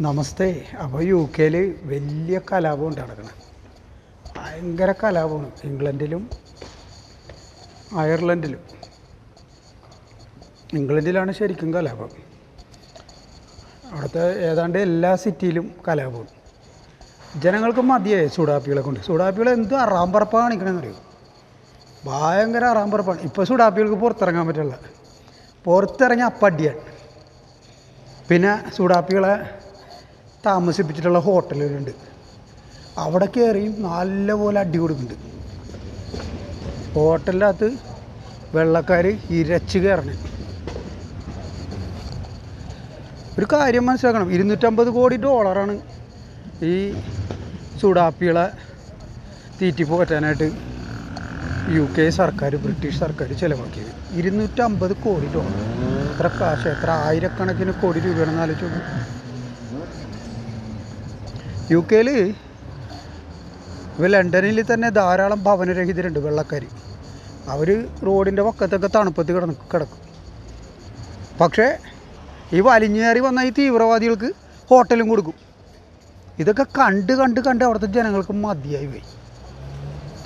നമസ്തേ. അപ്പോൾ യു കെയിൽ വലിയ കലാപം ഉണ്ട് നടക്കുന്നത് ഭയങ്കര കലാപമാണ്. ഇംഗ്ലണ്ടിലും അയർലൻഡിലും. ഇംഗ്ലണ്ടിലാണ് ശരിക്കും കലാപം. അവിടുത്തെ ഏതാണ്ട് എല്ലാ സിറ്റിയിലും കലാപമാണ് ജനങ്ങൾക്ക് മതിയായി സുഡാപ്പികളെ കൊണ്ട്. സുഡാപ്പികൾ എന്ത് അറാമ്പറപ്പ കാണിക്കണമെന്ന് അറിയോ? ഭയങ്കര അറാമ്പറപ്പാണ്. ഇപ്പോൾ സുഡാപ്പികൾക്ക് പുറത്തിറങ്ങാൻ പറ്റില്ല. പുറത്തിറങ്ങി അപ്പടിയാണ് പിന്നെ സുഡാപ്പികളെ താമസിപ്പിച്ചിട്ടുള്ള ഹോട്ടലുകളുണ്ട്. അവിടെ കയറിയും നല്ലപോലെ അടി കൊടുക്കുന്നുണ്ട്. ഹോട്ടലിന്റെ അകത്ത് വെള്ളക്കാർ ഇരച്ച് കയറണം ഒരു കാര്യം മനസ്സിലാക്കണം. ഇരുന്നൂറ്റമ്പത് കോടി ഡോളറാണ് ഈ ചൂടാപ്പികളെ തീറ്റിപ്പോറ്റാനായിട്ട് യു കെ സർക്കാർ ബ്രിട്ടീഷ് സർക്കാർ ചിലവാക്കിയത്. ഇരുന്നൂറ്റമ്പത് കോടി ഡോളർ. എത്ര കാശ്? എത്ര ആയിരക്കണക്കിന് കോടി രൂപയാണെന്ന് ആലോചിച്ചു യു കെയിൽ ഇപ്പോൾ ലണ്ടനിൽ തന്നെ ധാരാളം ഭവനരഹിതരുണ്ട് വെള്ളക്കാർ അവർ റോഡിന്റെ പക്കത്തൊക്കെ തണുപ്പത്ത് കിടന്ന് കിടക്കും. പക്ഷേ ഈ വലിഞ്ഞേറി വന്ന ഈ തീവ്രവാദികൾക്ക് ഹോട്ടലും കൊടുക്കും. ഇതൊക്കെ കണ്ട് കണ്ട് കണ്ട് അവിടുത്തെ ജനങ്ങൾക്ക് മതിയായി പോയി.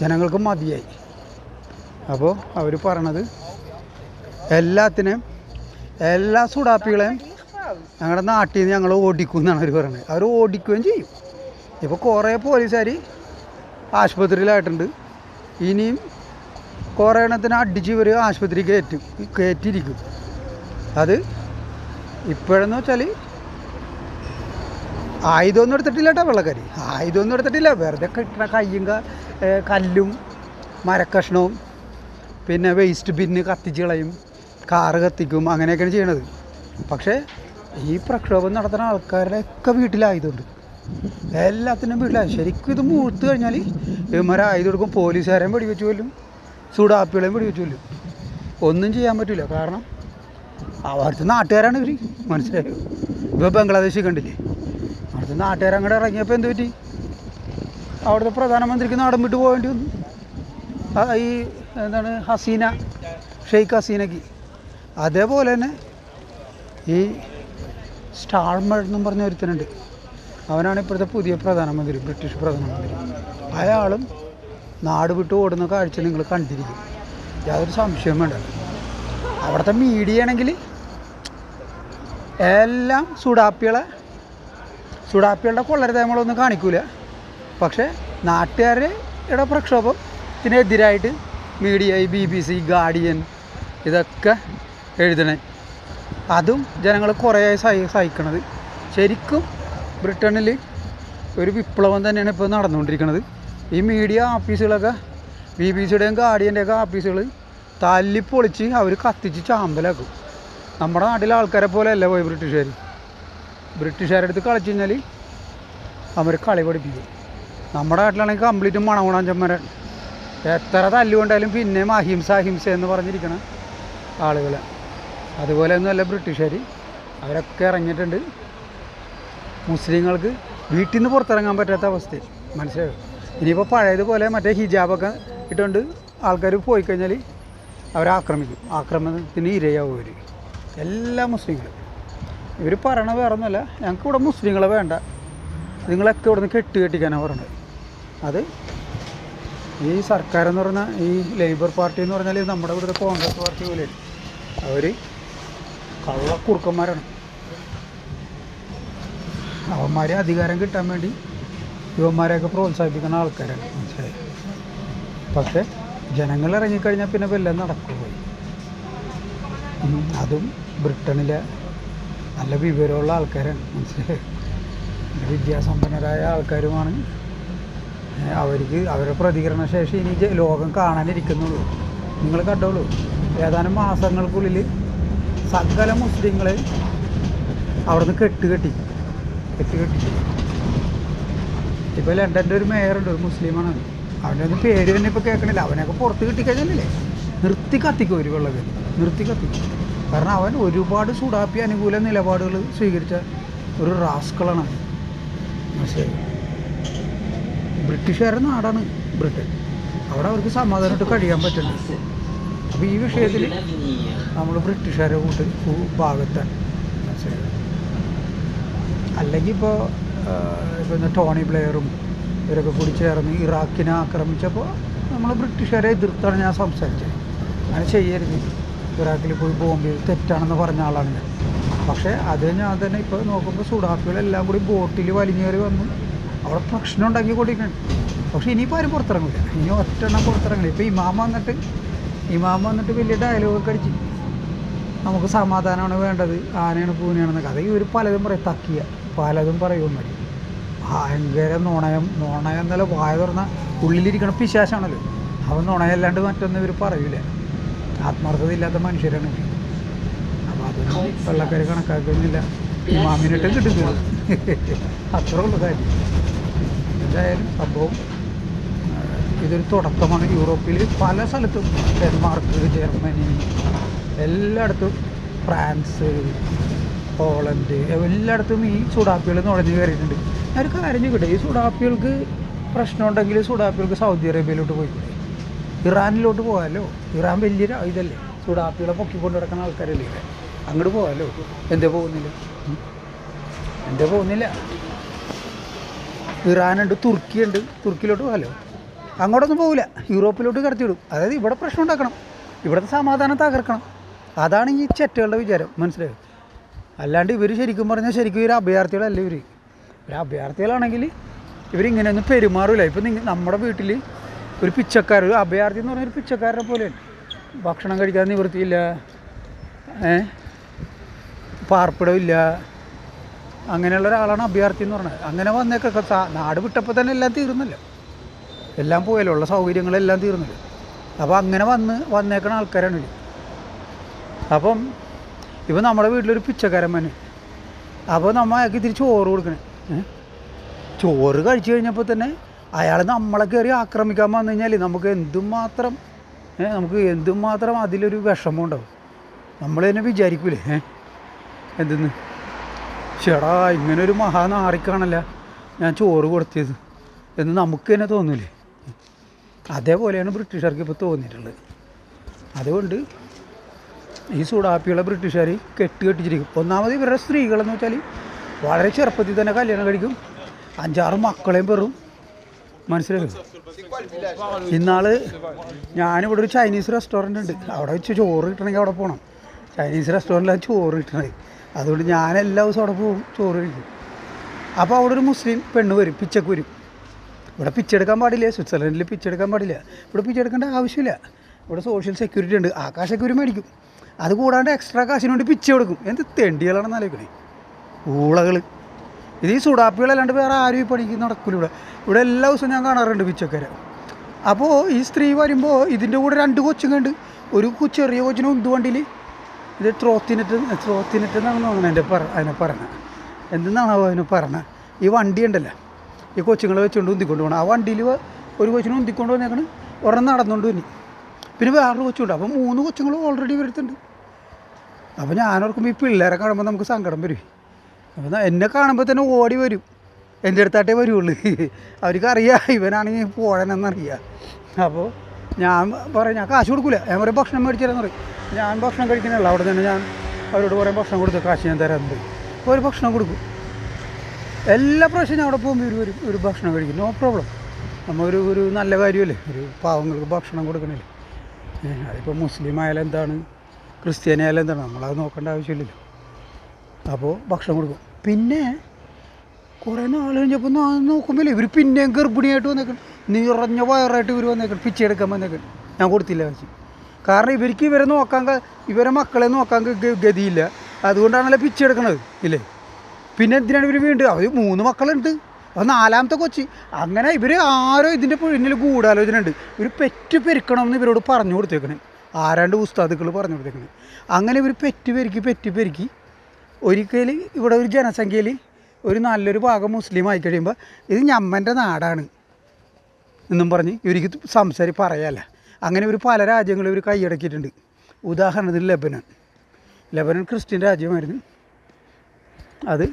ജനങ്ങൾക്ക് മതിയായി. അപ്പോൾ അവർ പറയണത് എല്ലാത്തിനെയും എല്ലാ സുഡാപ്പികളെയും ഞങ്ങളുടെ നാട്ടിൽ നിന്ന് ഞങ്ങൾ ഓടിക്കും എന്നാണ് അവർ പറയുന്നത് അവർ ഓടിക്കുകയും ചെയ്യും. ഇപ്പോൾ കുറേ പോലീസുകാർ ആശുപത്രിയിലായിട്ടുണ്ട്. ഇനിയും കുറേ എണ്ണത്തിന് അടിച്ച് ഇവർ ആശുപത്രി കയറ്റും കയറ്റിയിരിക്കും അത് ഇപ്പോഴെന്ന് വെച്ചാൽ ആയുധമൊന്നും എടുത്തിട്ടില്ല കേട്ടോ വെള്ളക്കാർ ആയുധമൊന്നും എടുത്തിട്ടില്ല. വെറുതെ കിട്ടുന്ന കയ്യും കല്ലും മരക്കഷ്ണവും പിന്നെ വേസ്റ്റ് ബിന്ന് കത്തിച്ച് കളയും കാറ് കത്തിക്കും അങ്ങനെയൊക്കെയാണ് ചെയ്യണത്. പക്ഷേ ഈ പ്രക്ഷോഭം നടത്തുന്ന ആൾക്കാരുടെ ഒക്കെ വീട്ടിലായതുകൊണ്ട് എല്ലാത്തിനും വീട്ടിലാണ് ശരിക്കും ഇത് മൂത്ത് കഴിഞ്ഞാൽ ഇവന്മാരെ ആയുധം കൊടുക്കും പോലീസുകാരെയും വെടിവെച്ച് കൊല്ലും സുഡാപ്പികളെയും വെടിവെച്ച് കൊല്ലും. ഒന്നും ചെയ്യാൻ പറ്റില്ല കാരണം അവിടുത്തെ നാട്ടുകാരാണ് ഇവർ മനസ്സിലായോ? ഇപ്പോൾ ബംഗ്ലാദേശിൽ കണ്ടില്ലേ? അവിടുത്തെ നാട്ടുകാർ അങ്ങോട്ട് ഇറങ്ങിയപ്പോൾ എന്ത് പറ്റി? അവിടുത്തെ പ്രധാനമന്ത്രിക്ക് നാടൻ വിട്ട് പോകേണ്ടി വന്നു. ഈ എന്താണ് ഹസീന ഷെയ്ഖ് ഹസീനക്ക് അതേപോലെ തന്നെ ഈ സ്റ്റാൾമർ എന്നും പറഞ്ഞ ഒരുത്തനുണ്ട്. അവനാണ് ഇപ്പോഴത്തെ പുതിയ പ്രധാനമന്ത്രി ബ്രിട്ടീഷ് പ്രധാനമന്ത്രി. അയാളും നാട് വിട്ട് ഓടുന്ന കാഴ്ച നിങ്ങൾ കണ്ടിരിക്കും. യാതൊരു സംശയവും വേണ്ട. അവിടുത്തെ മീഡിയ ആണെങ്കിൽ എല്ലാം സുഡാപ്പികളെ സുഡാപ്പികളുടെ കൊള്ളരുതായ്മകളൊന്നും കാണിക്കൂല. പക്ഷേ നാട്ടുകാരുടെ പ്രക്ഷോഭത്തിനെതിരായിട്ട് media B B C Guardian ഇതൊക്കെ എഴുതണേ. അതും ജനങ്ങൾ കുറേ സഹി സഹിക്കണത്. ശരിക്കും ബ്രിട്ടനിൽ ഒരു വിപ്ലവം തന്നെയാണ് ഇപ്പോൾ നടന്നുകൊണ്ടിരിക്കുന്നത് ഈ മീഡിയ ഓഫീസുകളൊക്കെ ബി ബി സിയുടെയും ഗാർഡിയന്റെയൊക്കെ ഓഫീസുകൾ തല്ലിപ്പൊളിച്ച് അവർ കത്തിച്ച് ചാമ്പലാക്കും. നമ്മുടെ നാട്ടിലെ ആൾക്കാരെ പോലെ അല്ല പോയി ബ്രിട്ടീഷുകാർ ബ്രിട്ടീഷുകാരുടെ അടുത്ത് കളിച്ചു കഴിഞ്ഞാൽ അവർ കളി പഠിപ്പിക്കും. നമ്മുടെ നാട്ടിലാണെങ്കിൽ കംപ്ലീറ്റ് മണകുണാഞ്ചന്മാരാണ് എത്ര തല്ലുകൊണ്ടായാലും പിന്നെയും അഹിംസ അഹിംസ എന്ന് പറഞ്ഞിരിക്കണ ആളുകൾ അതുപോലെ ഒന്നുമല്ല ബ്രിട്ടീഷുകാർ അവരൊക്കെ ഇറങ്ങിയിട്ടുണ്ട്. മുസ്ലിങ്ങൾക്ക് വീട്ടിൽ നിന്ന് പുറത്തിറങ്ങാൻ പറ്റാത്ത അവസ്ഥയിൽ മനസ്സിലായോ? ഇനിയിപ്പോൾ പഴയതുപോലെ മറ്റേ ഹിജാബൊക്കെ ഇട്ടുകൊണ്ട് ആൾക്കാർ പോയി കഴിഞ്ഞാൽ അവരെ ആക്രമിക്കും. ആക്രമണത്തിന് ഇരയാവും അവർ എല്ലാ മുസ്ലിങ്ങളും. ഇവർ പറയണ വേറെ ഒന്നുമല്ല ഞങ്ങൾക്ക് ഇവിടെ മുസ്ലിങ്ങളെ വേണ്ട. നിങ്ങളൊക്കെ ഇവിടെ നിന്ന് കെട്ട് കെട്ടിക്കാനാണ് പറയണത്. അത് ഈ സർക്കാർ എന്ന് പറഞ്ഞാൽ ഈ ലേബർ പാർട്ടി എന്ന് പറഞ്ഞാൽ നമ്മുടെ ഇവിടുത്തെ കോൺഗ്രസ് പാർട്ടി പോലെയാണ്. അവർ കള്ളക്കുറുക്കന്മാരാണ്. അവന്മാരെ അധികാരം കിട്ടാൻ വേണ്ടി യുവന്മാരെയൊക്കെ പ്രോത്സാഹിപ്പിക്കുന്ന ആൾക്കാരാണ്. മനസ്സിലായി? പക്ഷേ ജനങ്ങൾ ഇറങ്ങിക്കഴിഞ്ഞാൽ പിന്നെ വല്ലതും നടക്കുമോ ഉം, അതും ബ്രിട്ടനിലെ നല്ല വിവരമുള്ള ആൾക്കാരാണ്. മനസ്സിലായി? വിദ്യാസമ്പന്നരായ ആൾക്കാരുമാണ്. അവർക്ക് അവരുടെ പ്രതികരണ ശേഷി ഇനി ലോകം കാണാനിരിക്കുന്നുള്ളൂ. നിങ്ങൾ കണ്ടോളൂ ഏതാനും മാസങ്ങൾക്കുള്ളിൽ സകല മുസ്ലിങ്ങളെ അവിടുന്ന് കെട്ട് കെട്ടി കെട്ട് കെട്ടി ഇപ്പോൾ ലണ്ടന്റെ ഒരു മേയറുണ്ട് ഒരു മുസ്ലിമാണ്. അവന്റെ ഒന്നും പേര് തന്നെ ഇപ്പോൾ കേൾക്കണില്ല. അവനെയൊക്കെ പുറത്ത് കിട്ടിക്കഴിഞ്ഞല്ലേ നിർത്തി കത്തിക്കും ഒരു വെള്ളത്തിൽ നിർത്തി കത്തിക്കും. കാരണം അവൻ ഒരുപാട് ചൂടാപ്പി അനുകൂല നിലപാടുകൾ സ്വീകരിച്ച ഒരു റാസ്കളാണ്. മനസ്സിലായി ബ്രിട്ടീഷുകാരുടെ നാടാണ് ബ്രിട്ടൻ. അവിടെ അവർക്ക് സമാധാനമായിട്ട് കഴിയാൻ പറ്റുന്നു അപ്പോൾ ഈ വിഷയത്തിൽ നമ്മൾ ബ്രിട്ടീഷുകാരെ കൂട്ട് ഭാഗത്താണ്. മനസ്സിലായത് അല്ലെങ്കിൽ ഇപ്പോൾ പിന്നെ ടോണി ബ്ലെയറും ഇവരൊക്കെ കൂടി ചേർന്ന് ഇറാഖിനെ ആക്രമിച്ചപ്പോൾ നമ്മൾ ബ്രിട്ടീഷുകാരെ എതിർത്താണ് ഞാൻ സംസാരിച്ചത്. അങ്ങനെ ചെയ്യരുത്. ഇറാഖിൽ പോയി ബോംബ് തെറ്റാണെന്ന് പറഞ്ഞ ആളാണ് ഞാൻ. പക്ഷേ അത് ഞാൻ തന്നെ ഇപ്പോൾ നോക്കുമ്പോൾ സുഡാപ്പികളെല്ലാം കൂടി ബോട്ടിൽ വലിഞ്ഞേറി വന്നു. അവിടെ പ്രശ്നം ഉണ്ടാക്കി കൊണ്ടിരിക്കണം പക്ഷേ ഇനിയിപ്പോൾ ആരും പുറത്തിറങ്ങില്ല ഇനി ഒറ്റെണ്ണം പുറത്തിറങ്ങില്ല ഇപ്പോൾ ഇമാമ വന്നിട്ട് ഇമാമ വന്നിട്ട് വലിയ ഡയലോഗൊക്കെ അടിച്ച്. നമുക്ക് സമാധാനമാണ് വേണ്ടത്. ആനയാണ് പൂനെയാണെന്നൊക്കെ. അത് ഇവർ പലതും പറയും. തക്കിയ. പലതും പറയും. മതി ഭയങ്കര നുണയം നുണയം എന്നല്ല വായ തുറന്ന ഉള്ളിലിരിക്കണ പിശാശാണല്ലോ. അവൻ നുണയല്ലാണ്ട് മറ്റൊന്നും ഇവർ പറയൂല. ആത്മാർത്ഥത ഇല്ലാത്ത മനുഷ്യരാണ്. അപ്പം അപ്പോൾ അതൊന്നും വെള്ളക്കാർ കണക്കാക്കുന്നില്ല മാമിനിട്ടും കിട്ടുന്നു അത്ര ഉള്ള കാര്യം. എന്തായാലും സംഭവം ഇതൊരു തുടക്കമാണ്. യൂറോപ്പിൽ പല സ്ഥലത്തും ഡെൻമാർക്ക് ജർമ്മനി എല്ലായിടത്തും ഫ്രാൻസ് പോളണ്ട് എല്ലായിടത്തും ഈ സുഡാപ്പികൾ നുഴഞ്ഞു കയറിയിട്ടുണ്ട്. ഞാൻ ഒരു കാര്യം ചോദിക്കട്ടെ ഈ സുഡാപ്പികൾക്ക് പ്രശ്നമുണ്ടെങ്കിൽ സുഡാപ്പികൾക്ക് സൗദി അറേബ്യയിലോട്ട് പോയിക്കൂടെ ഇറാനിലോട്ട് പോകാമല്ലോ ഇറാൻ വലിയൊരു ഇതല്ലേ? സുഡാപ്പികളെ പൊക്കിക്കൊണ്ട് നടക്കുന്ന ആൾക്കാരല്ലേ അങ്ങോട്ട് പോകാമല്ലോ എന്തേ പോകുന്നില്ല. എന്തേ പോകുന്നില്ല? ഇറാനുണ്ട് തുർക്കിയുണ്ട്. തുർക്കിയിലോട്ട് പോകാമല്ലോ അങ്ങോട്ടൊന്നും പോകില്ല യൂറോപ്പിലോട്ട് കടത്തിവിടും. അതായത് ഇവിടെ പ്രശ്നം ഉണ്ടാക്കണം. ഇവിടുത്തെ സമാധാനം തകർക്കണം. അതാണ് ഈ ചെറ്റകളുടെ വിചാരം. മനസ്സിലായോ? അല്ലാണ്ട് ഇവർ ശരിക്കും പറഞ്ഞാൽ ശരിക്കും ഇവർ അഭയാർത്ഥികളല്ല ഇവർ ഇവർ അഭയാർത്ഥികളാണെങ്കിൽ ഇവരിങ്ങനെയൊന്നും പെരുമാറില്ല ഇപ്പം നിങ്ങൾ നമ്മുടെ വീട്ടിൽ ഒരു പിച്ചക്കാർ ഒരു അഭയാർത്ഥി എന്ന് പറഞ്ഞൊരു ഒരു പിച്ചക്കാരനെ പോലെയാണ് ഭക്ഷണം കഴിക്കാൻ നിവൃത്തിയില്ല പാർപ്പിടമില്ല അങ്ങനെയുള്ള ഒരാളാണ് അഭയാർത്ഥി എന്ന് പറഞ്ഞത്. അങ്ങനെ വന്നേക്കൊക്കെ നാട് വിട്ടപ്പോൾ തന്നെ എല്ലാം തീർന്നല്ലോ. എല്ലാം പോയല്ലോ. ഉള്ള സൗകര്യങ്ങളെല്ലാം തീർന്നല്ലോ. അപ്പോൾ അങ്ങനെ വന്ന് വന്നേക്കണ ആൾക്കാരാണ് അപ്പം ഇപ്പം നമ്മുടെ വീട്ടിലൊരു പിച്ചക്കാരൻ മനെ. അപ്പോൾ നമ്മൾ അയാൾക്ക് ഇത്തിരി ചോറ് കൊടുക്കണേ. ചോറ് കഴിച്ചു കഴിഞ്ഞപ്പോൾ തന്നെ അയാൾ നമ്മളെ കയറി ആക്രമിക്കാൻ വന്നു കഴിഞ്ഞാൽ നമുക്ക് എന്തുമാത്രം നമുക്ക് എന്തുമാത്രം അതിലൊരു വിഷമം ഉണ്ടാവും. നമ്മൾ തന്നെ വിചാരിക്കൂലേ എന്തെന്ന്? ചേടാ ഇങ്ങനെ ഒരു മഹാനാറിക്കാണല്ല ഞാൻ ചോറ് കൊടുത്തത് എന്ന് നമുക്ക് തന്നെ തോന്നൂലേ? അതേപോലെയാണ് ബ്രിട്ടീഷുകാർക്ക് ഇപ്പോൾ തോന്നിയിട്ടുള്ളത്. അതുകൊണ്ട് ഈ സൂടാപ്പിയുള്ള ബ്രിട്ടീഷുകാർ കെട്ടി കെട്ടിച്ചിരിക്കും ഒന്നാമത് ഇവരുടെ സ്ത്രീകളെന്ന് വെച്ചാൽ വളരെ ചെറുപ്പത്തിൽ തന്നെ കല്യാണം കഴിക്കും. അഞ്ചാറ് മക്കളെയും പെറും. മനസ്സിലാക്കും ഇന്നാൾ ഞാനിവിടെ ഒരു ചൈനീസ് റെസ്റ്റോറന്റ് ഉണ്ട്. അവിടെ വെച്ച് ചോറ് കിട്ടണമെങ്കിൽ അവിടെ പോകണം ചൈനീസ് റെസ്റ്റോറന്റിലാണ് ചോറ് കിട്ടണത്. അതുകൊണ്ട് ഞാൻ എല്ലാ ദിവസവും അവിടെ പോകും ചോറ് കഴിക്കും. അപ്പോൾ അവിടെ ഒരു മുസ്ലിം പെണ്ണ് വരും പിച്ചക്ക് വരും. ഇവിടെ പിച്ചെടുക്കാൻ പാടില്ല സ്വിറ്റ്സർലൻഡിൽ പിച്ചെടുക്കാൻ പാടില്ല. ഇവിടെ പിച്ചെടുക്കേണ്ട ആവശ്യമില്ല. ഇവിടെ സോഷ്യൽ സെക്യൂരിറ്റി ഉണ്ട്. ആ കാശൊക്കെ മേടിക്കും. അത് കൂടാണ്ട് എക്സ്ട്രാ കാശിന് വേണ്ടി പിച്ച കൊടുക്കും. എന്ത് തെണ്ടികളാണെന്ന് ആലോചിക്കണേ. ഊളകൾ. ഇത് ഈ സുഡാപ്പികളല്ലാണ്ട് വേറെ ആരും ഈ പണിക്ക് നടക്കില്ല ഇവിടെ. ഇവിടെ എല്ലാ ദിവസവും ഞാൻ കാണാറുണ്ട് പിച്ചക്കാരെ. അപ്പോൾ ഈ സ്ത്രീ വരുമ്പോൾ ഇതിന്റെ കൂടെ രണ്ട് കൊച്ചും കണ്ട് ഒരു ചെറിയ കൊച്ചിന് ഉന്തു വണ്ടിയിൽ ഇത് ത്രോത്തിനിട്ട് ത്രോത്തിനിട്ട് എന്നാണ് തോന്നുന്നത് എന്റെ പറ അതിനെ പറഞ്ഞത് എന്തെന്നാണോ അതിനെ പറഞ്ഞത് ഈ വണ്ടി ഉണ്ടല്ലോ? ഈ കൊച്ചുങ്ങളെ വെച്ചുകൊണ്ട് ഉന്തിക്കൊണ്ട് പോകണം ആ വണ്ടിയിൽ ഒരു കൊച്ചിനെ ഉന്തിക്കൊണ്ട് വന്നേക്കണ്. ഒരെണ്ണം നടന്നുകൊണ്ട് വന്നി. പിന്നെ വേറൊരു കൊച്ചുണ്ട്. അപ്പോൾ മൂന്ന് കൊച്ചുങ്ങൾ ഓൾറെഡി വരുത്തുണ്ട് അപ്പോൾ ഞാനോർക്കുമ്പോൾ ഈ പിള്ളേരെ കാണുമ്പോൾ നമുക്ക് സങ്കടം വരും. അപ്പോൾ ന- എന്നെ കാണുമ്പോൾ തന്നെ ഓടി വരും. എന്റെ അടുത്തായിട്ടേ വരുള്ളൂ. അവർക്കറിയാം ഇവനാണെങ്കിൽ പോഴനെന്നറിയാം അപ്പോൾ ഞാൻ പറയും ഞാൻ കാശ് കൊടുക്കില്ല ഞാൻ പറയും ഭക്ഷണം മേടിച്ചു പറയും. ഞാൻ ഭക്ഷണം കഴിക്കുന്നില്ല. അവിടെ തന്നെ ഞാൻ അവരോട് പറയും ഭക്ഷണം കൊടുത്ത് കാശ് ഞാൻ തരാൻ പോയി അപ്പോൾ ഒരു ഭക്ഷണം കൊടുക്കും. എല്ലാ പ്രാവശ്യം ഞാൻ അവിടെ പോകുമ്പോൾ ഇവർ വരും ഒരു ഭക്ഷണം കഴിക്കും. നോ പ്രോബ്ലം നമ്മൾ ഒരു ഒരു നല്ല കാര്യമല്ലേ ഒരു പാവങ്ങൾക്ക് ഭക്ഷണം കൊടുക്കണില്ലേ? അതിപ്പോൾ മുസ്ലിം ആയാലും എന്താണ്? ക്രിസ്ത്യാനി ആയാലും എന്താണ്? നമ്മളത് നോക്കേണ്ട ആവശ്യമില്ലല്ലോ. അപ്പോൾ ഭക്ഷണം കൊടുക്കും. പിന്നെ കുറേ നാൾ കഴിഞ്ഞപ്പോൾ നോക്കുമ്പോൾ ഇവർ പിന്നെയും ഗർഭിണിയായിട്ട് വന്നേക്കണം. നിറഞ്ഞ വയറായിട്ട് ഇവർ വന്നേക്കണം. പിച്ചെടുക്കാൻ വന്നേക്കണം. ഞാൻ കൊടുത്തില്ല വെച്ച് കാരണം ഇവർക്ക് ഇവരെ നോക്കാൻ ഇവരെ മക്കളെ നോക്കാൻ ഗതിയില്ല. അതുകൊണ്ടാണല്ലോ പിച്ചെടുക്കണത്. ഇല്ലേ? പിന്നെ എന്തിനാണ് ഇവർ വീണ്ടും? അവർ മൂന്ന് മക്കളുണ്ട്. അത് നാലാമത്തെ കൊച്ചി. അങ്ങനെ ഇവർ ആരോ ഇതിന്റെ പിന്നിൽ ഗൂഢാലോചന ഉണ്ട് ഇവർ പെറ്റ് പെരുക്കണമെന്ന് ഇവരോട് പറഞ്ഞു കൊടുത്തേക്കണേ. ആരാണ്ട് ഉസ്താദുക്കൾ പറഞ്ഞു കൊടുത്തേക്കുന്നത് അങ്ങനെ ഇവർ പെറ്റ് പെരുക്കി പെറ്റ് പെരുക്കി. ഒരിക്കൽ ഇവിടെ ഒരു ജനസംഖ്യയിൽ ഒരു നല്ലൊരു ഭാഗം മുസ്ലിം ആയി കഴിയുമ്പോൾ ഇത് ഞമ്മന്റെ നാടാണ് എന്നും പറഞ്ഞ് ഇവർക്ക് സംസാരി പറയാല്ല. അങ്ങനെ ഒരു പല രാജ്യങ്ങളും ഇവർ കൈയടക്കിയിട്ടുണ്ട്. ഉദാഹരണത്തിന് ലെബനൻ. Lebanon Christian രാജ്യമായിരുന്നു. അത്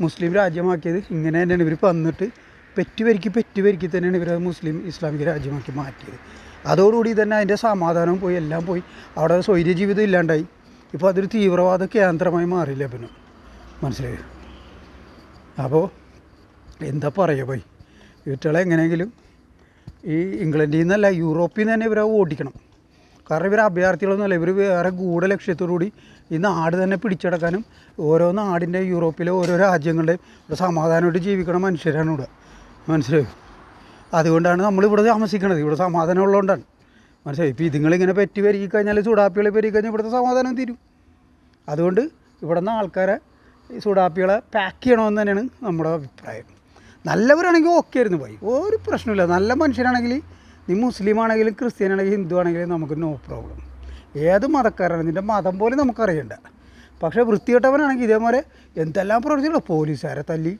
മുസ്ലിം രാജ്യമാക്കിയത് ഇങ്ങനെ തന്നെയാണ് ഇവർ വന്നിട്ട് പെറ്റ് പെറ്റുപെരുക്കി പെറ്റ് വരിക്ക് തന്നെയാണ് ഇവർ മുസ്ലിം ഇസ്ലാമിക രാജ്യമാക്കി മാറ്റിയത്. അതോടുകൂടി തന്നെ അതിന്റെ സമാധാനവും പോയി എല്ലാം പോയി. അവിടെ സ്വൈര്യ ജീവിതം ഇല്ലാണ്ടായി. ഇപ്പോൾ അതൊരു തീവ്രവാദ കേന്ദ്രമായി മാറി പിന്നെ മനസ്സിലായോ? അപ്പോൾ എന്താ പറയുക പോയി? ഇവറ്റകളെ എങ്ങനെയെങ്കിലും ഈ ഇംഗ്ലണ്ടിൽ നിന്നല്ല യൂറോപ്പിൽ നിന്ന് തന്നെ ഇവരെ ഓടിക്കണം. കാരണം ഇവർ അഭയാർത്ഥികളൊന്നുമല്ല ഇവർ വേറെ ഗൂഢലക്ഷ്യത്തോടുകൂടി ഈ നാട് തന്നെ പിടിച്ചടക്കാനും ഓരോ നാടിന്റെ യൂറോപ്പിലെ ഓരോ രാജ്യങ്ങളുടെയും സമാധാനമായിട്ട് ജീവിക്കണ മനുഷ്യരാണ് ഇവിടെ. മനസ്സിലായോ? അതുകൊണ്ടാണ് നമ്മളിവിടെ താമസിക്കുന്നത് ഇവിടെ സമാധാനം ഉള്ളതുകൊണ്ടാണ് മനസ്സിലായി? ഇപ്പോൾ ഇതുങ്ങളിങ്ങനെ പറ്റി വരികി കഴിഞ്ഞാൽ ചൂടാപ്പികളെ വരികി കഴിഞ്ഞാൽ ഇവിടുത്തെ സമാധാനം തീരും. അതുകൊണ്ട് ഇവിടെ നിന്ന് ആൾക്കാരെ ഈ ചൂടാപ്പികളെ പാക്ക് ചെയ്യണമെന്ന് തന്നെയാണ് നമ്മുടെ അഭിപ്രായം. നല്ലവരാണെങ്കിൽ ഓക്കെ ആയിരുന്നു പോയി ഒരു പ്രശ്നമില്ല നല്ല മനുഷ്യരാണെങ്കിൽ നീ മുസ്ലിം ആണെങ്കിലും ക്രിസ്ത്യൻ ആണെങ്കിലും ഹിന്ദു ആണെങ്കിലും നമുക്ക് നോ പ്രോബ്ലം ഏത് മതക്കാരാണ്? നിന്റെ മതം പോലും നമുക്കറിയണ്ട. പക്ഷേ വൃത്തികെട്ടവനാണെങ്കിൽ ഇതേപോലെ എന്തെല്ലാം പ്രവർത്തികളോ? പോലീസുകാരെ തല്ലി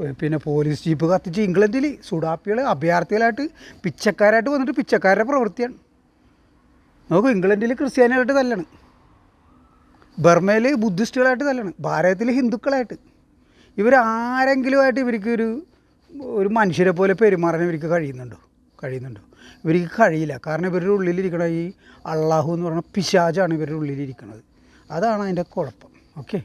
പിന്നെ പോലീസ് ജീപ്പ് കത്തിച്ച് ഇംഗ്ലണ്ടിൽ സുഡാപ്പികൾ അഭയാർത്ഥികളായിട്ട് പിച്ചക്കാരായിട്ട് വന്നിട്ട് പിച്ചക്കാരുടെ പ്രവൃത്തിയാണ്. നോക്കൂ ഇംഗ്ലണ്ടിൽ ക്രിസ്ത്യാനികളായിട്ട് തല്ലാണ്. ബർമയിൽ ബുദ്ധിസ്റ്റുകളായിട്ട് തല്ലാണ്. ഭാരതത്തിൽ ഹിന്ദുക്കളായിട്ട്. ഇവരാരെങ്കിലുമായിട്ട് ഇവർക്ക് ഒരു ഒരു മനുഷ്യരെ പോലെ പെരുമാറാൻ ഇവർക്ക് കഴിയുന്നുണ്ടോ? കഴിയുന്നുണ്ടോ? ഇവർക്ക് കഴിയില്ല. കാരണം ഇവരുടെ ഉള്ളിലിരിക്കണ ഈ അള്ളാഹു എന്ന് പറയുന്ന പിശാജാണ് ഇവരുടെ ഉള്ളിലിരിക്കുന്നത് അതാണ് അതിന്റെ കുഴപ്പം. ഓക്കെ?